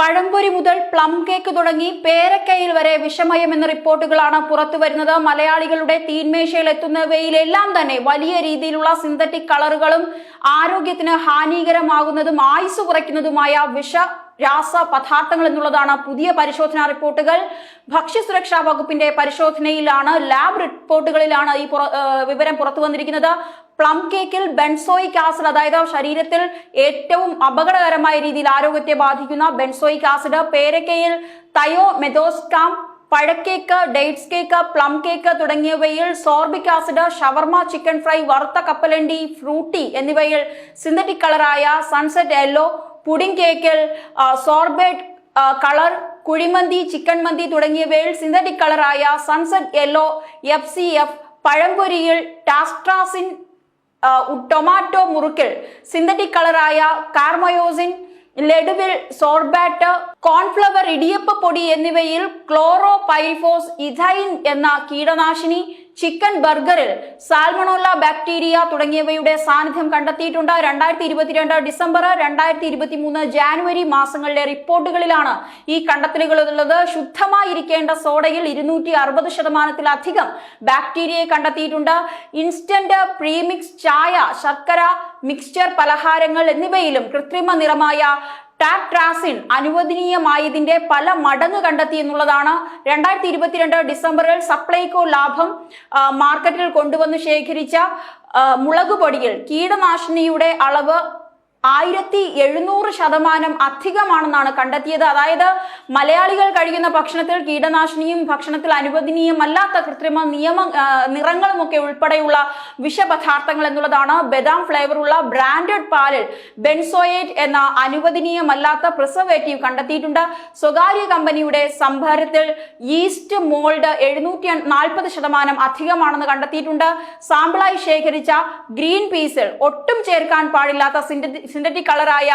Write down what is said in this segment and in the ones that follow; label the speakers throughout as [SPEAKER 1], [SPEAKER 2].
[SPEAKER 1] പഴംപൊരി മുതൽ plum cake തുടങ്ങി പേരക്കയിൽ വരെ വിഷമയം എന്ന റിപ്പോർട്ടുകളാണ് പുറത്തു വരുന്നത് മലയാളികളുടെ തീന്മേശയിൽ എത്തുന്നവയിലെല്ലാം തന്നെ വലിയ രീതിയിലുള്ള സിന്തറ്റിക് കളറുകളും ആരോഗ്യത്തിന് ഹാനികരമാകുന്നതും ആയുസ് കുറയ്ക്കുന്നതുമായ വിഷ രാസ പദാർത്ഥങ്ങൾ എന്നുള്ളതാണ് പുതിയ പരിശോധനാ റിപ്പോർട്ടുകൾ. ഭക്ഷ്യസുരക്ഷാ വകുപ്പിന്റെ പരിശോധനയിലാണ് ലാബ് റിപ്പോർട്ടുകളിലാണ് ഈ വിവരം പുറത്തു വന്നിരിക്കുന്നത്. പ്ലം കേക്കിൽ ബെൻസോയിക് ആസിഡ് അതായത് ശരീരത്തിൽ ഏറ്റവും അപകടകരമായ രീതിയിൽ ആരോഗ്യത്തെ ബാധിക്കുന്ന ബെൻസോയിക് ആസിഡ് പേരക്കയിൽ തയോ മെതോസ്റ്റാം പഴക്കേക്ക് ഡേറ്റ്സ് കേക്ക് പ്ലം കേക്ക് തുടങ്ങിയവയിൽ സോർബിക് ആസിഡ് ഷവർമ ചിക്കൻ ഫ്രൈ വറുത്ത കപ്പലണ്ടി ഫ്രൂട്ടി എന്നിവയിൽ സിന്തറ്റിക് കളറായ സൺസെറ്റ് യെല്ലോ പുഡിംഗ് കേക്കൽ സോർബേറ്റ് കളർ കുഴിമന്തി ചിക്കൻ മന്തി തുടങ്ങിയവയിൽ synthetic കളറായ sunset yellow F C F പഴംപൊരിയിൽ tartrazine tomato മുറുക്കിൽ സിന്തറ്റിക് കളറായ കാർമയോസിൻ ലഡുവിൽ സോർബാറ്റ് കോൺഫ്ലവർ ഇടിയപ്പ പൊടി എന്നിവയിൽ ക്ലോറോ പൈഫോസ് ഇഥൈൻ എന്ന കീടനാശിനി ചിക്കൻ ബർഗറിൽ സാൽമണോല ബാക്ടീരിയ തുടങ്ങിയവയുടെ സാന്നിധ്യം കണ്ടെത്തിയിട്ടുണ്ട്. രണ്ടായിരത്തി ഇരുപത്തിരണ്ട് ഡിസംബർ രണ്ടായിരത്തി ഇരുപത്തി മൂന്ന് ജാനുവരി മാസങ്ങളിലെ റിപ്പോർട്ടുകളിലാണ് ഈ കണ്ടെത്തലുകൾ ഉള്ളത്. ശുദ്ധമായിരിക്കേണ്ട സോഡയിൽ ഇരുന്നൂറ്റി അറുപത് ശതമാനത്തിലധികം ബാക്ടീരിയയെ കണ്ടെത്തിയിട്ടുണ്ട്. ഇൻസ്റ്റന്റ് പ്രീമിക്സ് ചായ ശർക്കര മിക്സ്ചർ പലഹാരങ്ങൾ എന്നിവയിലും കൃത്രിമ നിറമായ ടാട്രാസിൻ അനുവദനീയമായതിന്റെ പല മടങ്ങ് കണ്ടെത്തി എന്നുള്ളതാണ് രണ്ടായിരത്തി ഇരുപത്തിരണ്ട് ഡിസംബറിൽ സപ്ലൈകോ ലാഭം മാർക്കറ്റിൽ കൊണ്ടുവന്ന് ശേഖരിച്ച ആ, മുളക് പൊടിയിൽ കീടനാശിനിയുടെ അളവ് ആയിരത്തി എഴുന്നൂറ് ശതമാനം അധികമാണെന്നാണ് കണ്ടെത്തിയത്. അതായത് മലയാളികൾ കഴിക്കുന്ന ഭക്ഷണത്തിൽ കീടനാശിനിയും ഭക്ഷണത്തിൽ അനുവദനീയമല്ലാത്ത കൃത്രിമ നിയമ നിറങ്ങളും ഒക്കെ ഉൾപ്പെടെയുള്ള വിഷപദാർത്ഥങ്ങൾ എന്നുള്ളതാണ് ബദാം ഫ്ലേവറുള്ള ബ്രാൻഡഡ് പാലിൽ ബെൻസോയേറ്റ് എന്ന അനുവദനീയമല്ലാത്ത പ്രിസർവേറ്റീവ് കണ്ടെത്തിയിട്ടുണ്ട്. സ്വകാര്യ കമ്പനിയുടെ സംഭരത്തിൽ ഈസ്റ്റ് മോൾഡ് എഴുന്നൂറ്റി നാൽപ്പത് ശതമാനം അധികമാണെന്ന് കണ്ടെത്തിയിട്ടുണ്ട്. സാമ്പിളായി ശേഖരിച്ച ഗ്രീൻ പീസിൽ ഒട്ടും ചേർക്കാൻ പാടില്ലാത്ത സിന്തറ്റി- സിന്തറ്റിക് കളറായ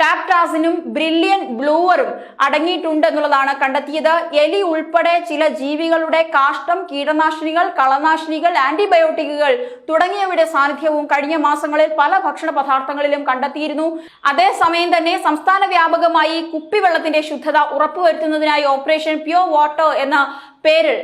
[SPEAKER 1] ടാപ്റ്റാസിനും ബ്രില്യൻ ബ്ലൂവറും അടങ്ങിയിട്ടുണ്ട് എന്നുള്ളതാണ് കണ്ടെത്തിയത്. എലി ഉൾപ്പെടെ ചില ജീവികളുടെ കാഷ്ടം കീടനാശിനികൾ കളനാശിനികൾ ആന്റിബയോട്ടിക്കുകൾ തുടങ്ങിയവയുടെ സാന്നിധ്യവും കഴിഞ്ഞ മാസങ്ങളിൽ പല ഭക്ഷണ പദാർത്ഥങ്ങളിലും കണ്ടെത്തിയിരുന്നു. അതേസമയം തന്നെ സംസ്ഥാന വ്യാപകമായി കുപ്പിവെള്ളത്തിന്റെ ശുദ്ധത ഉറപ്പുവരുത്തുന്നതിനായി ഓപ്പറേഷൻ പ്യൂർ വാട്ടർ എന്ന പേരിൽ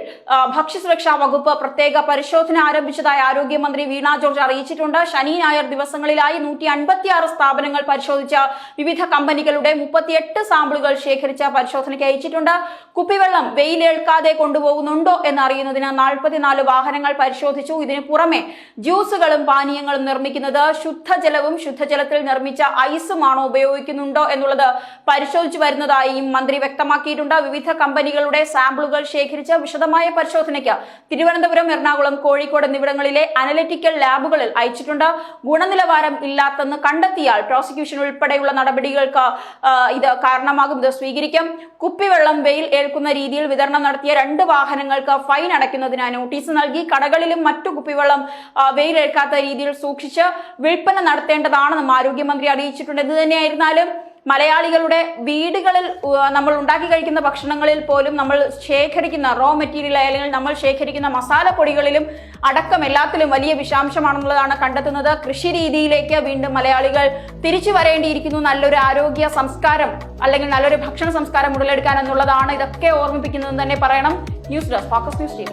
[SPEAKER 1] ഭക്ഷ്യസുരക്ഷാ വകുപ്പ് പ്രത്യേക പരിശോധന ആരംഭിച്ചതായി ആരോഗ്യമന്ത്രി വീണ ജോർജ് അറിയിച്ചിട്ടുണ്ട്. ശനി ഞായർ ദിവസങ്ങളിലായി നൂറ്റി അൻപത്തിയാറ് സ്ഥാപനങ്ങൾ പരിശോധിച്ച വിവിധ കമ്പനികളുടെ മുപ്പത്തിയെട്ട് സാമ്പിളുകൾ ശേഖരിച്ച പരിശോധനയ്ക്ക് അയച്ചിട്ടുണ്ട്. കുപ്പിവെള്ളം വെയിലേൽക്കാതെ കൊണ്ടുപോകുന്നുണ്ടോ എന്ന് അറിയുന്നതിന് നാൽപ്പത്തിനാല് വാഹനങ്ങൾ പരിശോധിച്ചു. ഇതിനു പുറമെ ജ്യൂസുകളും പാനീയങ്ങളും നിർമ്മിക്കുന്നത് ശുദ്ധജലവും ശുദ്ധജലത്തിൽ നിർമ്മിച്ച ഐസുമാണോ ഉപയോഗിക്കുന്നുണ്ടോ എന്നുള്ളത് പരിശോധിച്ചു വരുന്നതായും മന്ത്രി വ്യക്തമാക്കിയിട്ടുണ്ട്. വിവിധ കമ്പനികളുടെ സാമ്പിളുകൾ ശേഖരിച്ച വിശദമായ പരിശോധനയ്ക്ക് തിരുവനന്തപുരം എറണാകുളം കോഴിക്കോട് എന്നിവിടങ്ങളിലെ അനലിറ്റിക്കൽ ലാബുകളിൽ അയച്ചിട്ടുണ്ട്. ഗുണനിലവാരം ഇല്ലാത്തെന്ന് കണ്ടെത്തിയാൽ പ്രോസിക്യൂഷൻ ഉൾപ്പെടെയുള്ള നടപടികൾക്ക് ഇത് കാരണമാകും. ഇത് സ്വീകരിക്കും. കുപ്പിവെള്ളം വെയിൽ ഏൽക്കുന്ന രീതിയിൽ വിതരണം നടത്തിയ രണ്ട് വാഹനങ്ങൾക്ക് ഫൈൻ അടയ്ക്കുന്നതിനായി നോട്ടീസ് നൽകി. കടകളിലും മറ്റു കുപ്പിവെള്ളം വെയിലേൽക്കാത്ത രീതിയിൽ സൂക്ഷിച്ച് വിൽപ്പന നടത്തേണ്ടതാണെന്നും ആരോഗ്യമന്ത്രി അറിയിച്ചിട്ടുണ്ട്. ഇത് തന്നെയായിരുന്നാലും മലയാളികളുടെ വീടുകളിൽ നമ്മൾ ഉണ്ടാക്കി കഴിക്കുന്ന ഭക്ഷണങ്ങളിൽ പോലും നമ്മൾ ശേഖരിക്കുന്ന റോ മെറ്റീരിയൽ അല്ലെങ്കിൽ നമ്മൾ ശേഖരിക്കുന്ന മസാലപ്പൊടികളിലും അടക്കം എല്ലാത്തിലും വലിയ വിഷാംശമാണെന്നുള്ളതാണ് കണ്ടെത്തുന്നത്. കൃഷി രീതിയിലേക്ക് വീണ്ടും മലയാളികൾ തിരിച്ചു വരേണ്ടിയിരിക്കുന്നു. നല്ലൊരു ആരോഗ്യ സംസ്കാരം അല്ലെങ്കിൽ നല്ലൊരു ഭക്ഷണ സംസ്കാരം ഉടലെടുക്കാൻ എന്നുള്ളതാണ് ഇതൊക്കെ ഓർമ്മിപ്പിക്കുന്നതെന്ന് തന്നെ പറയണം. News desk focus news T